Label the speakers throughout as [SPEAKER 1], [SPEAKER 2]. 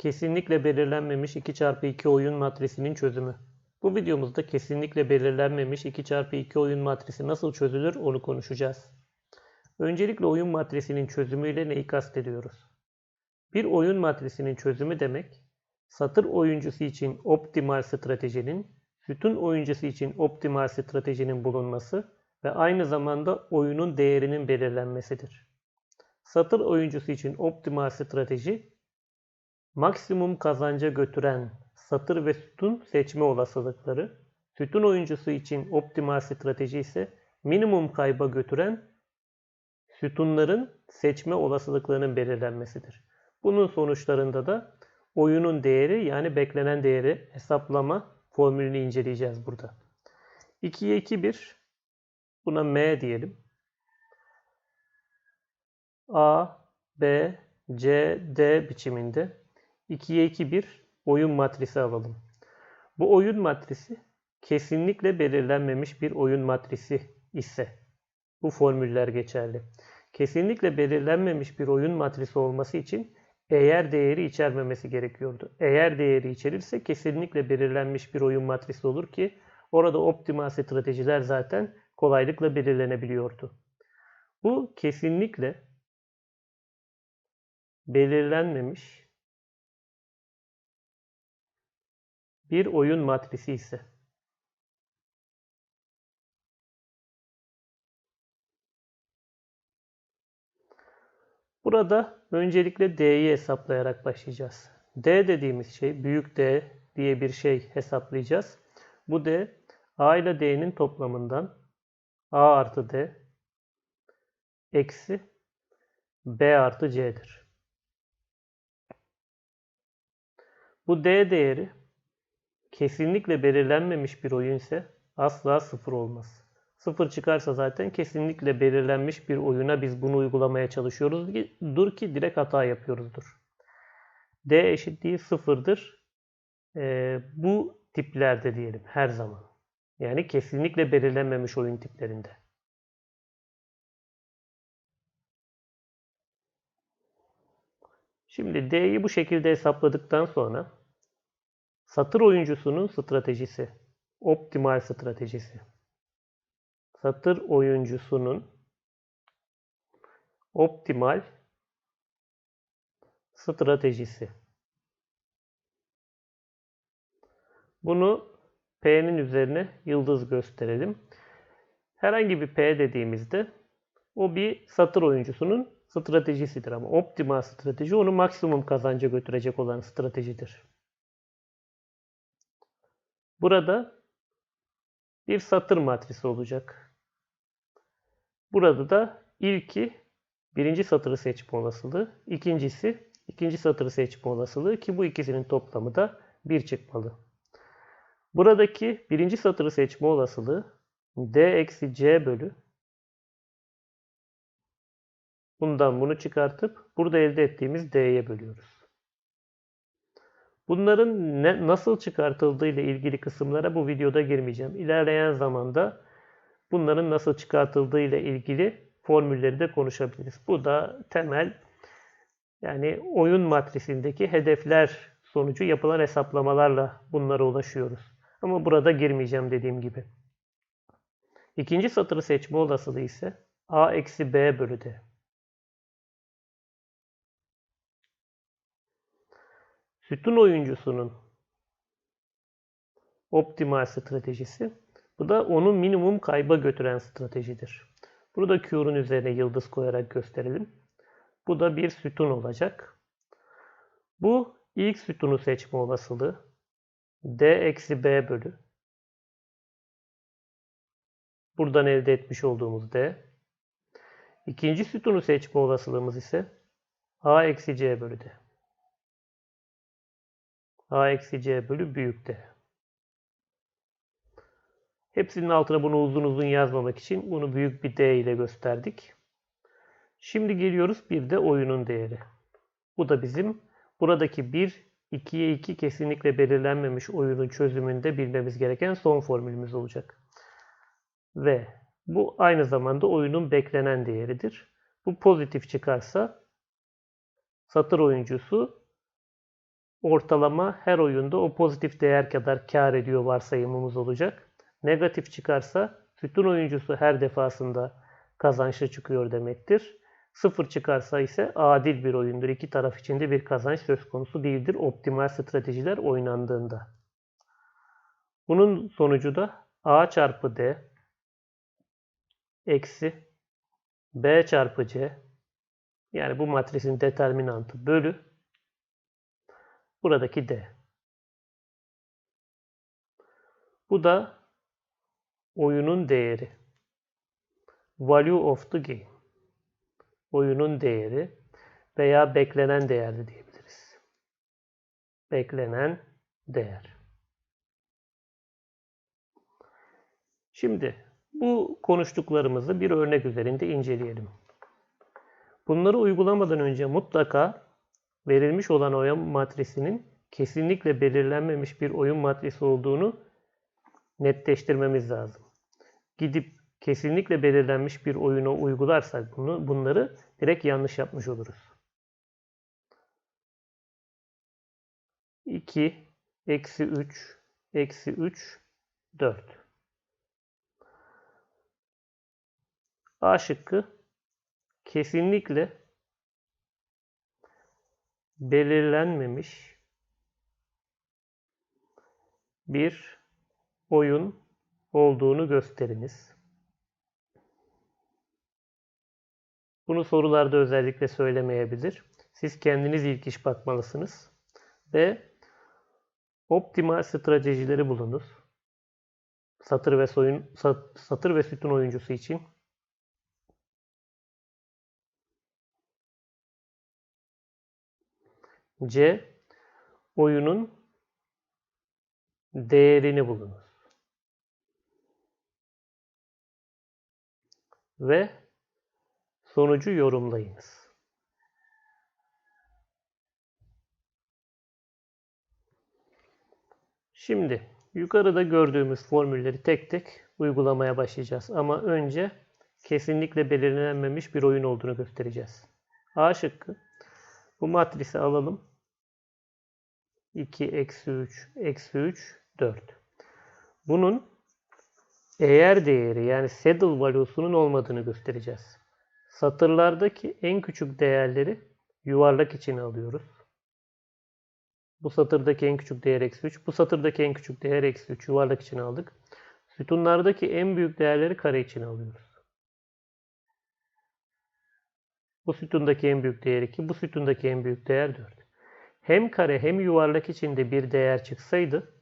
[SPEAKER 1] Kesinlikle belirlenmemiş 2 çarpı 2 oyun matrisinin çözümü. Bu videomuzda kesinlikle belirlenmemiş 2 çarpı 2 oyun matrisi nasıl çözülür onu konuşacağız. Öncelikle oyun matrisinin çözümüyle neyi kastediyoruz? Bir oyun matrisinin çözümü demek, satır oyuncusu için optimal stratejinin, sütun oyuncusu için optimal stratejinin bulunması ve aynı zamanda oyunun değerinin belirlenmesidir. Satır oyuncusu için optimal strateji, maksimum kazanca götüren satır ve sütun seçme olasılıkları, sütun oyuncusu için optimal strateji ise minimum kayba götüren sütunların seçme olasılıklarının belirlenmesidir. Bunun sonuçlarında da oyunun değeri yani beklenen değeri hesaplama formülünü inceleyeceğiz burada. 2'ye 2 1 buna M diyelim. A, B, C, D biçiminde 2'ye 2 bir oyun matrisi alalım. Bu oyun matrisi kesinlikle belirlenmemiş bir oyun matrisi ise bu formüller geçerli. Kesinlikle belirlenmemiş bir oyun matrisi olması için eğer değeri içermemesi gerekiyordu. Eğer değeri içerirse kesinlikle belirlenmiş bir oyun matrisi olur ki orada optimal stratejiler zaten kolaylıkla belirlenebiliyordu. Bu kesinlikle belirlenmemiş bir oyun matrisi ise Burada öncelikle D'yi hesaplayarak başlayacağız. D dediğimiz şey, büyük D diye bir şey hesaplayacağız. Bu D, A ile D'nin toplamından A artı D eksi B artı C'dir. Bu D değeri kesinlikle belirlenmemiş bir oyun ise asla sıfır olmaz. Sıfır çıkarsa zaten kesinlikle belirlenmiş bir oyuna biz bunu uygulamaya çalışıyoruz. Dur ki direkt hata yapıyoruzdur. D eşitliği sıfırdır. Ee, bu tiplerde diyelim her zaman. Yani kesinlikle belirlenmemiş oyun tiplerinde. Şimdi D'yi bu şekilde hesapladıktan sonra satır oyuncusunun stratejisi, optimal stratejisi. Satır oyuncusunun optimal stratejisi. Bunu P'nin üzerine yıldız gösterelim. Herhangi bir P dediğimizde o bir satır oyuncusunun stratejisidir ama optimal strateji onu maksimum kazanca götürecek olan stratejidir. Burada bir satır matrisi olacak. Burada da ilki birinci satırı seçme olasılığı, ikincisi ikinci satırı seçme olasılığı ki bu ikisinin toplamı da 1 çıkmalı. Buradaki birinci satırı seçme olasılığı d eksi c bölü bundan bunu çıkartıp burada elde ettiğimiz d'ye bölüyoruz. Bunların ne, nasıl çıkartıldığı ile ilgili kısımlara bu videoda girmeyeceğim. İlerleyen zamanda bunların nasıl çıkartıldığı ile ilgili formülleri de konuşabiliriz. Bu da temel yani oyun matrisindeki hedefler sonucu yapılan hesaplamalarla bunlara ulaşıyoruz. Ama burada girmeyeceğim dediğim gibi. İkinci satırı seçme olasılığı ise a eksi b bölü d. Sütun oyuncusunun optimal stratejisi. Bu da onu minimum kayba götüren stratejidir. Burada Q'nun üzerine yıldız koyarak gösterelim. Bu da bir sütun olacak. Bu ilk sütunu seçme olasılığı d eksi b bölü buradan elde etmiş olduğumuz d. İkinci sütunu seçme olasılığımız ise a eksi c bölü d a eksi c bölü büyük d. Hepsinin altına bunu uzun uzun yazmamak için bunu büyük bir d ile gösterdik. Şimdi geliyoruz bir de oyunun değeri. Bu da bizim buradaki 1, 2'ye 2 kesinlikle belirlenmemiş oyunun çözümünde bilmemiz gereken son formülümüz olacak. Ve bu aynı zamanda oyunun beklenen değeridir. Bu pozitif çıkarsa satır oyuncusu ortalama her oyunda o pozitif değer kadar kar ediyor varsayımımız olacak. Negatif çıkarsa sütun oyuncusu her defasında kazançlı çıkıyor demektir. Sıfır çıkarsa ise adil bir oyundur. İki taraf için de bir kazanç söz konusu değildir optimal stratejiler oynandığında. Bunun sonucu da A çarpı D eksi B çarpı C yani bu matrisin determinantı bölü buradaki D. Bu da oyunun değeri. Value of the game. Oyunun değeri veya beklenen değer de diyebiliriz. Beklenen değer. Şimdi bu konuştuklarımızı bir örnek üzerinde inceleyelim. Bunları uygulamadan önce mutlaka verilmiş olan oyun matrisinin kesinlikle belirlenmemiş bir oyun matrisi olduğunu netleştirmemiz lazım. Gidip kesinlikle belirlenmiş bir oyuna uygularsak bunu, bunları direkt yanlış yapmış oluruz. 2, eksi 3, eksi 3, 4. A şıkkı kesinlikle belirlenmemiş bir oyun olduğunu gösteriniz. Bunu sorularda özellikle söylemeyebilir. Siz kendiniz ilk iş bakmalısınız. Ve optimal stratejileri bulunuz. Satır ve soyun satır ve sütun oyuncusu için C. Oyunun değerini bulunuz. Ve sonucu yorumlayınız. Şimdi yukarıda gördüğümüz formülleri tek tek uygulamaya başlayacağız. Ama önce kesinlikle belirlenmemiş bir oyun olduğunu göstereceğiz. A şıkkı. Bu matrisi alalım. 2, eksi 3, eksi 3, 4. Bunun eğer değeri yani saddle value'sunun olmadığını göstereceğiz. Satırlardaki en küçük değerleri yuvarlak içine alıyoruz. Bu satırdaki en küçük değer eksi 3. Bu satırdaki en küçük değer eksi 3. Yuvarlak içine aldık. Sütunlardaki en büyük değerleri kare içine alıyoruz. Bu sütundaki en büyük değer 2. Bu sütundaki en büyük değer 4 hem kare hem yuvarlak içinde bir değer çıksaydı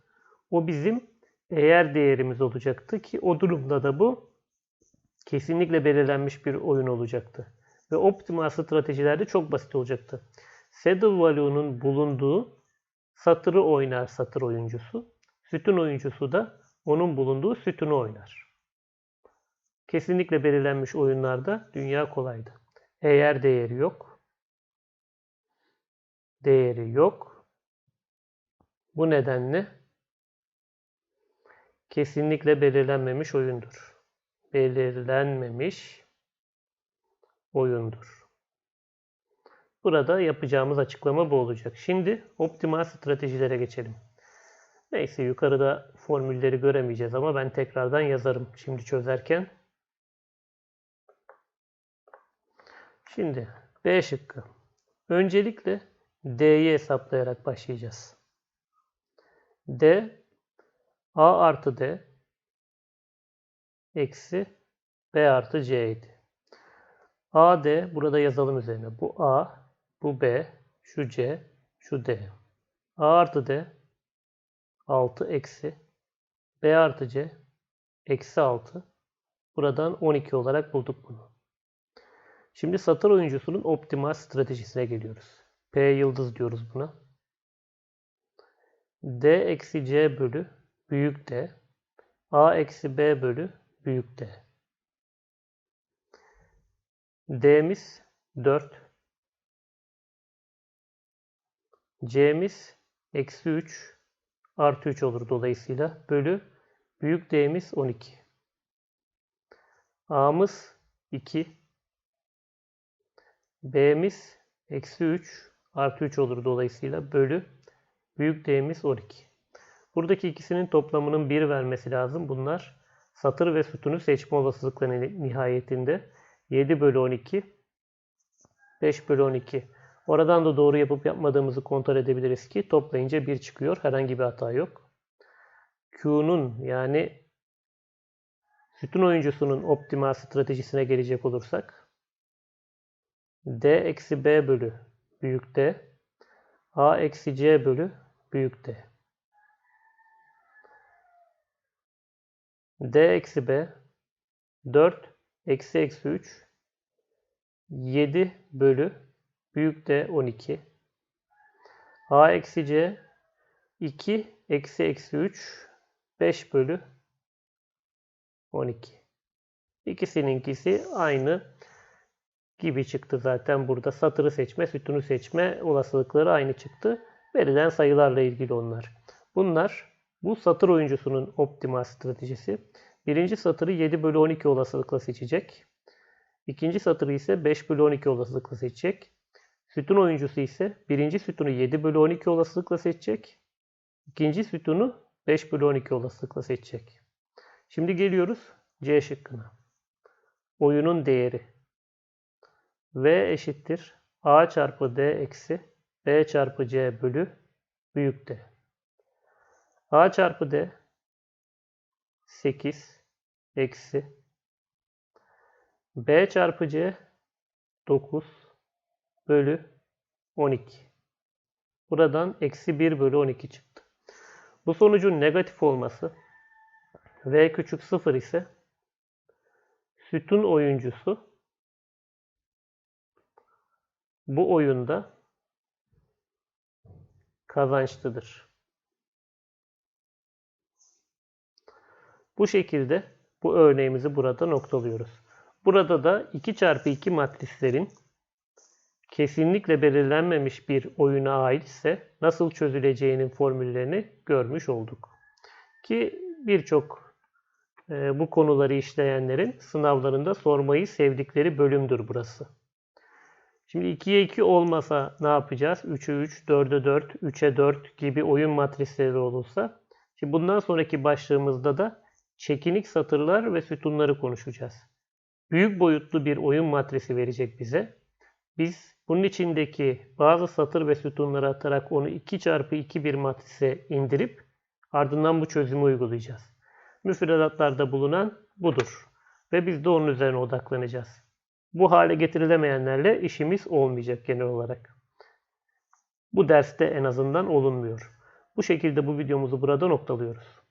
[SPEAKER 1] o bizim eğer değerimiz olacaktı ki o durumda da bu kesinlikle belirlenmiş bir oyun olacaktı. Ve optimal stratejilerde çok basit olacaktı. Saddle value'nun bulunduğu satırı oynar satır oyuncusu. Sütun oyuncusu da onun bulunduğu sütunu oynar. Kesinlikle belirlenmiş oyunlarda dünya kolaydı. Eğer değeri yok değeri yok. Bu nedenle kesinlikle belirlenmemiş oyundur. Belirlenmemiş oyundur. Burada yapacağımız açıklama bu olacak. Şimdi optimal stratejilere geçelim. Neyse yukarıda formülleri göremeyeceğiz ama ben tekrardan yazarım şimdi çözerken. Şimdi B şıkkı. Öncelikle D'yi hesaplayarak başlayacağız. D A artı D eksi B artı C idi. A D burada yazalım üzerine. Bu A, bu B, şu C, şu D. A artı D 6 eksi B artı C eksi 6. Buradan 12 olarak bulduk bunu. Şimdi satır oyuncusunun optimal stratejisine geliyoruz. P yıldız diyoruz buna. D eksi C bölü büyük D. A eksi B bölü büyük D. D'miz 4. C'miz eksi 3 artı 3 olur dolayısıyla. Bölü büyük D'miz 12. A'mız 2. B'miz eksi 3 artı 3 olur dolayısıyla bölü Büyük D'miz 12. Buradaki ikisinin toplamının 1 vermesi lazım. Bunlar satır ve sütunu seçme olasılıkları nihayetinde 7 bölü 12 5 bölü 12. Oradan da doğru yapıp yapmadığımızı kontrol edebiliriz ki toplayınca 1 çıkıyor. Herhangi bir hata yok. Q'nun yani sütun oyuncusunun optimal stratejisine gelecek olursak D eksi B bölü büyük D. A eksi C bölü büyük D. D eksi B 4 eksi eksi 3 7 bölü büyük D 12 A eksi C 2 eksi eksi 3 5 bölü 12 İkisininkisi aynı gibi çıktı zaten burada. Satırı seçme, sütunu seçme olasılıkları aynı çıktı. Verilen sayılarla ilgili onlar. Bunlar bu satır oyuncusunun optimal stratejisi. Birinci satırı 7 bölü 12 olasılıkla seçecek. İkinci satırı ise 5 bölü 12 olasılıkla seçecek. Sütun oyuncusu ise birinci sütunu 7 bölü 12 olasılıkla seçecek. İkinci sütunu 5 bölü 12 olasılıkla seçecek. Şimdi geliyoruz C şıkkına. Oyunun değeri. V eşittir A çarpı D eksi B çarpı C bölü büyük D. A çarpı D 8 eksi B çarpı C 9 bölü 12. Buradan eksi 1 bölü 12 çıktı. Bu sonucun negatif olması V küçük 0 ise sütun oyuncusu bu oyunda kazançlıdır. Bu şekilde bu örneğimizi burada noktalıyoruz. Burada da 2 çarpı 2 matrislerin kesinlikle belirlenmemiş bir oyuna aitse nasıl çözüleceğinin formüllerini görmüş olduk. Ki birçok e, bu konuları işleyenlerin sınavlarında sormayı sevdikleri bölümdür burası. Şimdi 2'ye 2 olmasa ne yapacağız? 3'e 3, 4'e 4, 3'e 4 gibi oyun matrisleri olursa. Şimdi bundan sonraki başlığımızda da çekinik satırlar ve sütunları konuşacağız. Büyük boyutlu bir oyun matrisi verecek bize. Biz bunun içindeki bazı satır ve sütunları atarak onu 2 çarpı 2 bir matrise indirip ardından bu çözümü uygulayacağız. Müfredatlarda bulunan budur. Ve biz de onun üzerine odaklanacağız. Bu hale getirilemeyenlerle işimiz olmayacak genel olarak. Bu derste en azından olunmuyor. Bu şekilde bu videomuzu burada noktalıyoruz.